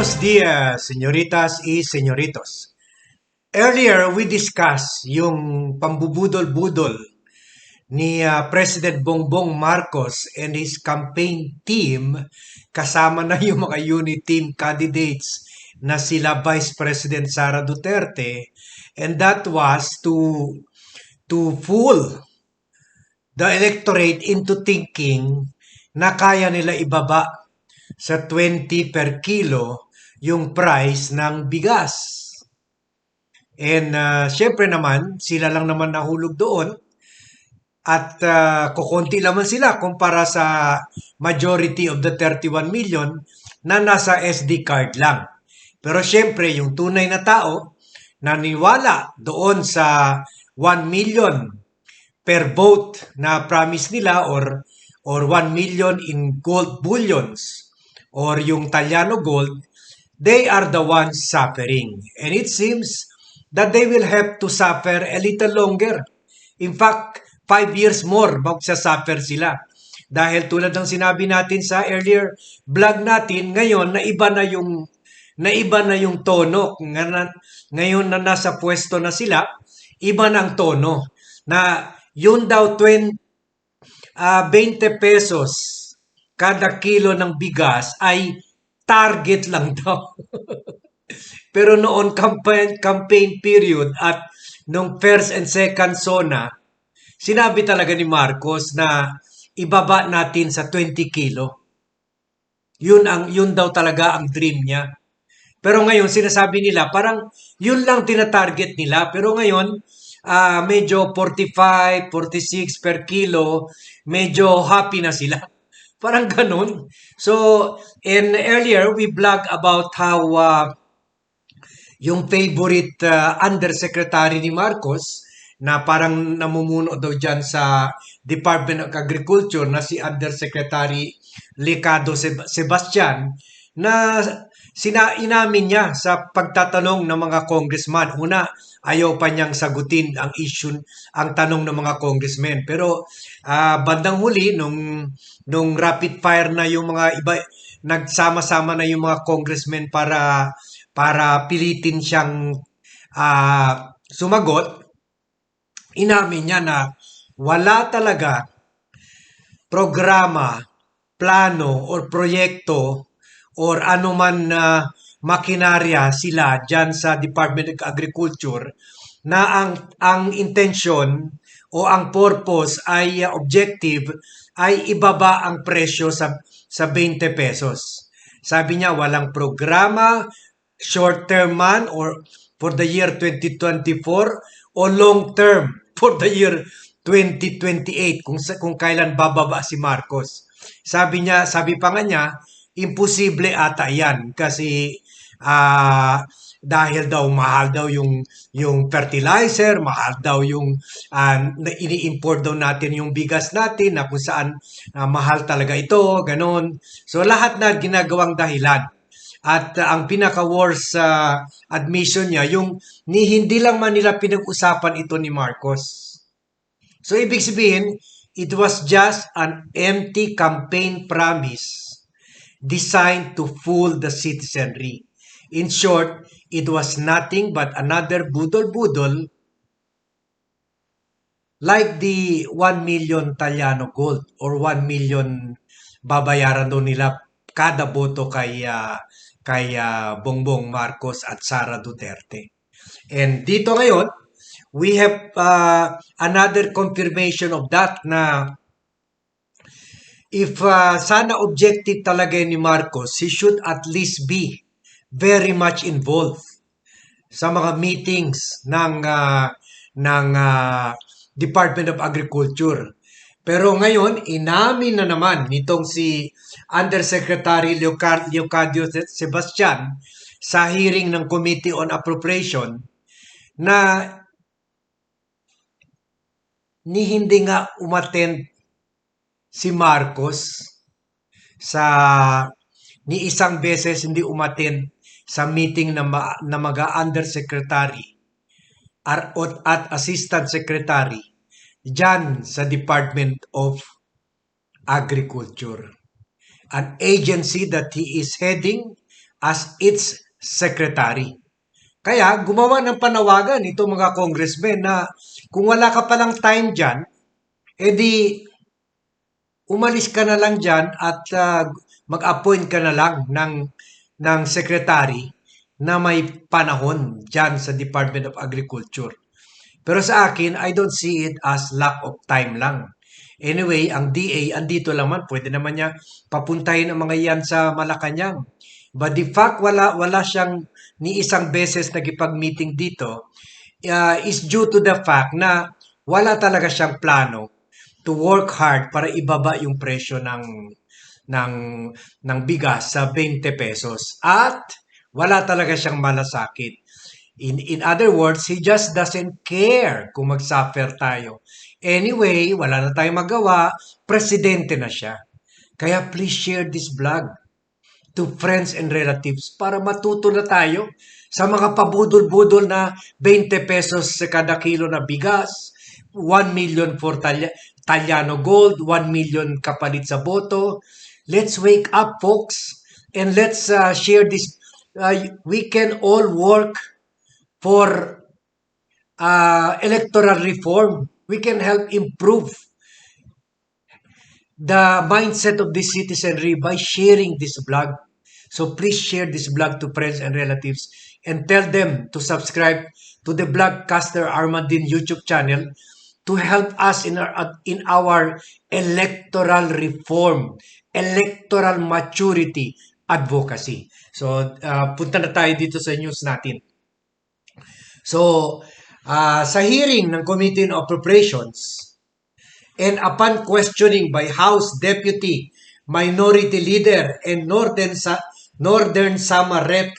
días, señoritas y señoritos. Earlier, we discussed yung pambubudol-budol ni uh, President Bongbong Marcos and his campaign team kasama na yung mga unit team candidates na sila Vice President Sara Duterte and that was to to fool the electorate into thinking na kaya nila ibaba sa 20 per kilo yung price ng bigas. And uh, syempre naman, sila lang naman nahulog doon. At uh, kukunti naman sila kumpara sa majority of the 31 million na nasa SD card lang. Pero syempre, yung tunay na tao, naniwala doon sa 1 million per vote na promise nila or or 1 million in gold bullions or yung Taliano gold, they are the ones suffering. And it seems that they will have to suffer a little longer. In fact, five years more magsasuffer sila. Dahil tulad ng sinabi natin sa earlier vlog natin, ngayon na iba na yung na iba na yung tono. Ngayon na nasa pwesto na sila, iba na ang tono. Na yun daw 20, uh, 20 pesos kada kilo ng bigas ay target lang daw. Pero noon campaign, campaign period at nung first and second zona, sinabi talaga ni Marcos na ibaba natin sa 20 kilo. Yun ang yun daw talaga ang dream niya. Pero ngayon sinasabi nila parang yun lang tina-target nila pero ngayon uh, medyo 45, 46 per kilo, medyo happy na sila. Parang ganun. So, in earlier we blog about how uh, yung favorite uh, undersecretary ni Marcos na parang namumuno daw dyan sa Department of Agriculture na si Undersecretary Licado Sebastian na sina inamin niya sa pagtatanong ng mga congressman. Una, ayaw pa niyang sagutin ang issue, ang tanong ng mga congressmen. Pero uh, bandang huli, nung, nung rapid fire na yung mga iba, nagsama-sama na yung mga congressmen para para pilitin siyang uh, sumagot, inamin niya na wala talaga programa, plano, or proyekto or anuman na uh, makinarya sila dyan sa Department of Agriculture na ang, ang intention o ang purpose ay uh, objective ay ibaba ang presyo sa, sa 20 pesos. Sabi niya, walang programa, short-term man or for the year 2024 o long-term for the year 2028 kung kung kailan bababa si Marcos. Sabi niya, sabi pa nga niya, imposible ata 'yan kasi uh, dahil daw mahal daw yung yung fertilizer, mahal daw yung uh, ini-import daw natin yung bigas natin na kung saan uh, mahal talaga ito, ganun. So lahat na ginagawang dahilan at uh, ang pinaka-worst uh, admission niya, yung ni hindi lang man nila pinag-usapan ito ni Marcos. So ibig sabihin, it was just an empty campaign promise designed to fool the citizenry. In short, it was nothing but another budol-budol like the 1 million Taliano gold or 1 million babayaran doon nila kada boto kay uh, kay uh, Bongbong Marcos at Sara Duterte. And dito ngayon, we have uh, another confirmation of that na if uh, sana objective talaga ni Marcos, he should at least be very much involved sa mga meetings ng uh, ng uh, Department of Agriculture. Pero ngayon, inamin na naman nitong si Undersecretary Leocadio Sebastian sa hearing ng Committee on Appropriation na ni hindi nga umattend si Marcos sa ni isang beses hindi umattend sa meeting na, ma, na mga undersecretary at, at assistant secretary dyan sa Department of Agriculture an agency that he is heading as its secretary. Kaya gumawa ng panawagan ito mga congressmen na kung wala ka palang time dyan, edi umalis ka na lang dyan at ah, mag-appoint ka na lang ng, ng secretary na may panahon dyan sa Department of Agriculture. Pero sa akin, I don't see it as lack of time lang. Anyway, ang DA, andito lang man, pwede naman niya papuntahin ang mga yan sa Malacanang. But the fact wala, wala siyang ni isang beses nagipag-meeting dito uh, is due to the fact na wala talaga siyang plano to work hard para ibaba yung presyo ng ng ng bigas sa 20 pesos at wala talaga siyang malasakit. In in other words, he just doesn't care kung mag-suffer tayo. Anyway, wala na tayong magawa, presidente na siya. Kaya please share this vlog to friends and relatives para matuto na tayo sa mga pabudol-budol na 20 pesos sa kada kilo na bigas, 1 million for Talyano Gold, 1 million kapalit sa boto. Let's wake up, folks, and let's uh, share this. Uh, we can all work for uh, electoral reform. We can help improve the mindset of the citizenry by sharing this blog. So please share this blog to friends and relatives and tell them to subscribe to the Blogcaster Armandin YouTube channel to help us in our in our electoral reform, electoral maturity advocacy. So uh, punta na tayo dito sa news natin. So uh, sa hearing ng Committee on Appropriations, and upon questioning by House Deputy Minority Leader and Northern Sa- Northern Sama Rep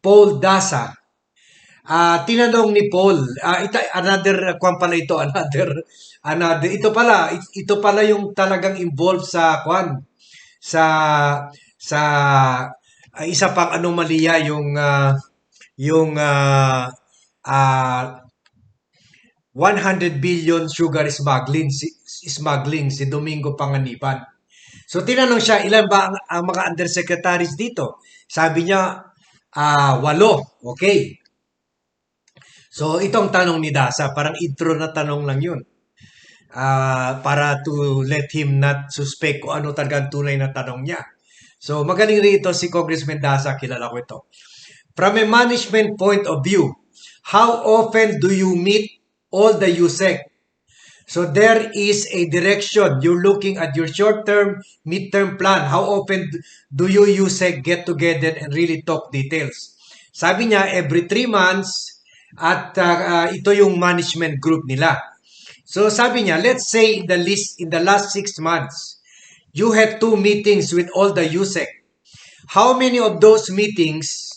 Paul Dasa, ah tinanong ni Paul, ah ito another kwan pala ito, another another ito pala it- ito pala yung talagang involved sa kwan sa sa ah, isa pang anomalya yung ah, yung ah, ah, 100 billion sugar smuggling si, smuggling si Domingo Panganiban. So tinanong siya, ilan ba ang, ang mga undersecretaries dito? Sabi niya, ah walo. Okay. So itong tanong ni Dasa, parang intro na tanong lang yun. Ah, para to let him not suspect kung ano talagang tunay na tanong niya. So magaling rito si Congressman Dasa, kilala ko ito. From a management point of view, how often do you meet all the USEC? So there is a direction. You're looking at your short-term, mid-term plan. How often do you USEC get together and really talk details? Sabi niya, every three months at uh, uh, ito yung management group nila. So sabi niya, let's say the list in the last six months, you had two meetings with all the USEC. How many of those meetings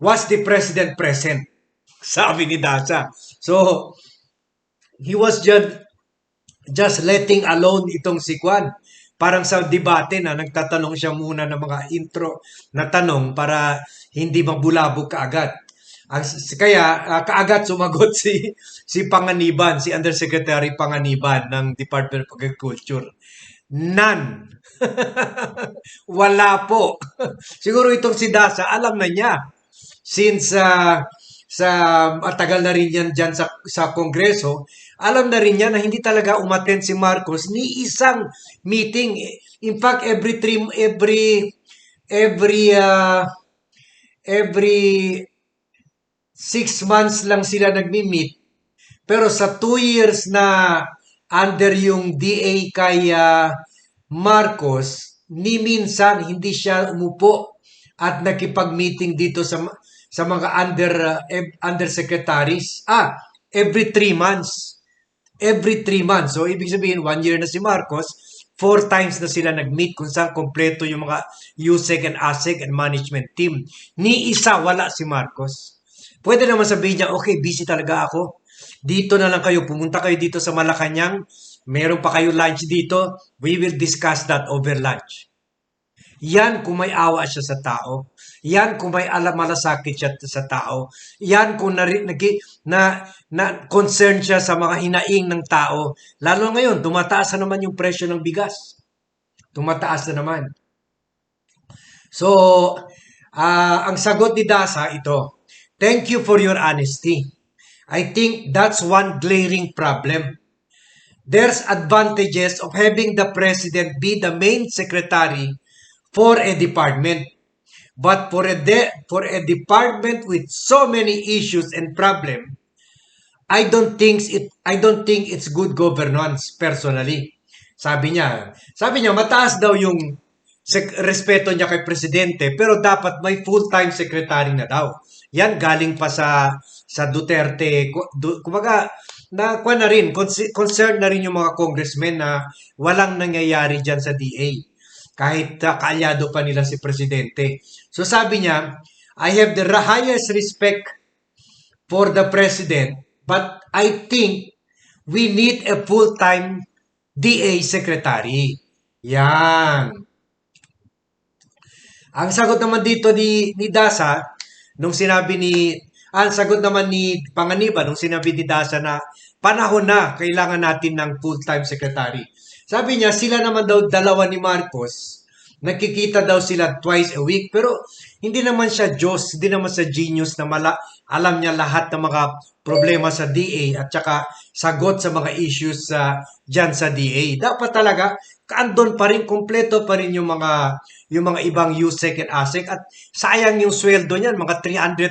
was the president present? Sabi ni Dasa. So, he was just, just letting alone itong si Kwan. Parang sa debate na nagtatanong siya muna ng mga intro na tanong para hindi mabulabog kaagad. Ang, kaya ah, kaagad sumagot si si Panganiban, si Undersecretary Panganiban ng Department of Agriculture. None. Wala po. Siguro itong si Dasa, alam na niya. Since ah, sa matagal na rin yan dyan sa, sa Kongreso, alam na rin niya na hindi talaga umattend si Marcos ni isang meeting. In fact, every three, every, every, ah, every six months lang sila nagmi-meet. Pero sa two years na under yung DA kay ah, Marcos, ni minsan hindi siya umupo at nakipag-meeting dito sa sa mga under uh, eb- undersecretaries. Ah, every three months. Every three months. So, ibig sabihin, one year na si Marcos, four times na sila nag-meet kung saan kompleto yung mga USEC and ASEC and management team. Ni isa wala si Marcos. Pwede naman sabihin niya, okay, busy talaga ako. Dito na lang kayo, pumunta kayo dito sa Malacanang. Meron pa kayo lunch dito. We will discuss that over lunch. Yan kung may awa siya sa tao. Yan kung may alam malasakit siya sa tao. Yan kung nari, nagi, na, na concern siya sa mga hinaing ng tao. Lalo ngayon, tumataas na naman yung presyo ng bigas. Tumataas na naman. So, Ah, ang sagot ni Dasa ito. Thank you for your honesty. I think that's one glaring problem. There's advantages of having the president be the main secretary for a department. But for a de- for a department with so many issues and problem, I don't think it I don't think it's good governance personally. Sabi niya, sabi niya mataas daw yung respeto niya kay presidente pero dapat may full-time secretary na daw. Yan galing pa sa sa Duterte. Ku- du- Kumbaga na kuha na rin concerned na rin yung mga congressmen na walang nangyayari diyan sa DA kahit uh, kaalyado pa nila si presidente. So sabi niya, I have the highest respect for the president, but I think we need a full-time DA secretary. Yan. Ang sagot naman dito ni, ni Dasa, nung sinabi ni, ah, ang sagot naman ni Panganiba, nung sinabi ni Dasa na panahon na, kailangan natin ng full-time secretary. Sabi niya, sila naman daw dalawa ni Marcos, nakikita daw sila twice a week, pero hindi naman siya Diyos, hindi naman siya genius na mala, alam niya lahat ng mga problema sa DA at saka sagot sa mga issues sa dyan sa DA. Dapat talaga, kaandon pa rin, kompleto pa rin yung mga yung mga ibang USEC and ASEC at sayang yung sweldo niyan, mga 300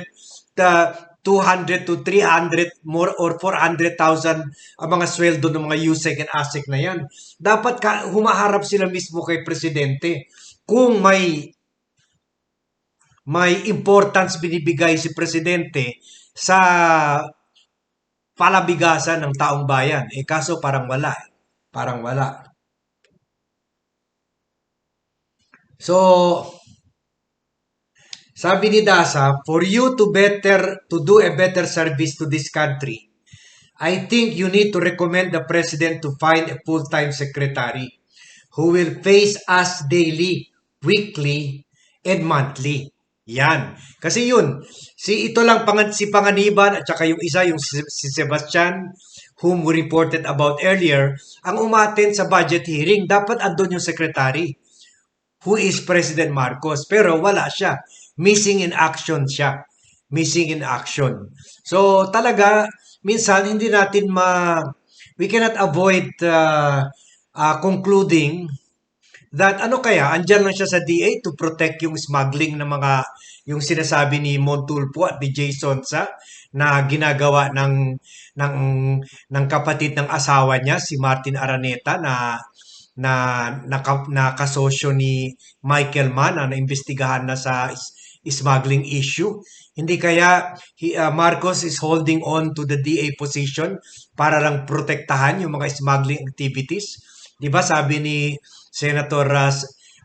uh, 200 to 300 more or 400,000 ang mga sweldo ng mga USEC and ASEC na yan. Dapat ka, humaharap sila mismo kay presidente kung may may importance binibigay si presidente sa palabigasan ng taong bayan. Eh kaso parang wala. eh. Parang wala. So, sabi ni Dasa, for you to better to do a better service to this country, I think you need to recommend the president to find a full-time secretary who will face us daily, weekly, and monthly. Yan. Kasi yun, si ito lang pangan, si Panganiban at saka yung isa, yung si, Sebastian, whom we reported about earlier, ang umaten sa budget hearing, dapat andun yung secretary who is President Marcos. Pero wala siya. Missing in action siya. Missing in action. So talaga, minsan hindi natin ma... We cannot avoid uh, uh, concluding that ano kaya, andyan lang siya sa DA to protect yung smuggling ng mga, yung sinasabi ni Montulpo at ni Jason sa na ginagawa ng ng ng kapatid ng asawa niya si Martin Araneta na na naka, nakasosyo ni Michael Mann na naimbestigahan na sa smuggling issue. Hindi kaya he, uh, Marcos is holding on to the DA position para lang protektahan yung mga smuggling activities. 'Di ba sabi ni Senator uh,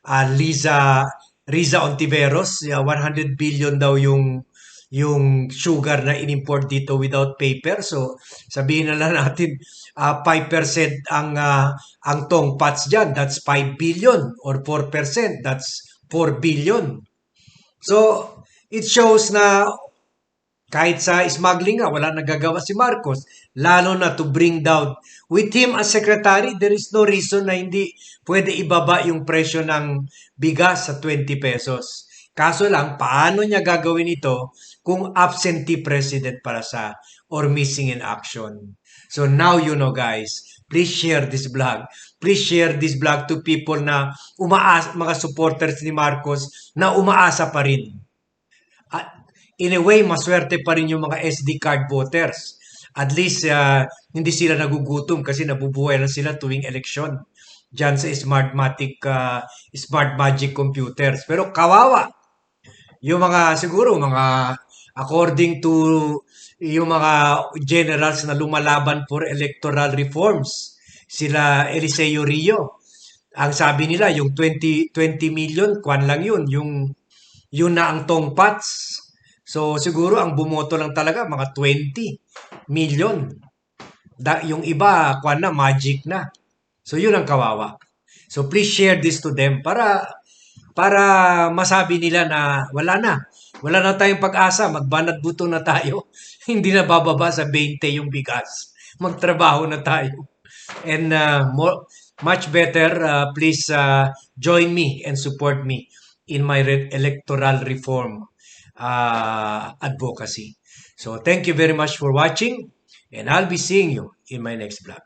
uh, Liza Riza Ontiveros, uh, 100 billion daw yung yung sugar na inimport dito without paper. So, sabihin na lang natin, uh, 5% ang, uh, ang tong pots dyan. That's 5 billion. Or 4%, that's 4 billion. So, it shows na kahit sa smuggling nga, wala nagagawa si Marcos. Lalo na to bring down. With him as secretary, there is no reason na hindi pwede ibaba yung presyo ng bigas sa 20 pesos. Kaso lang, paano niya gagawin ito kung absentee president para sa or missing in action? So now you know guys, please share this vlog. Please share this vlog to people na umaas mga supporters ni Marcos na umaasa pa rin. In a way, maswerte pa rin yung mga SD card voters. At least uh, hindi sila nagugutom kasi nabubuhay lang sila tuwing eleksyon dyan sa Smartmatic, uh, Smart Magic computers. Pero kawawa, yung mga siguro mga according to yung mga generals na lumalaban for electoral reforms sila Eliseo Rio ang sabi nila yung 20 20 million kwan lang yun yung yun na ang tongpats so siguro ang bumoto lang talaga mga 20 million da, yung iba kwan na magic na so yun ang kawawa so please share this to them para para masabi nila na wala na. Wala na tayong pag-asa, magbanat buto na tayo. Hindi na bababa sa 20 yung bigas. Magtrabaho na tayo. And uh, more, much better, uh, please uh, join me and support me in my re- electoral reform uh, advocacy. So thank you very much for watching and I'll be seeing you in my next vlog.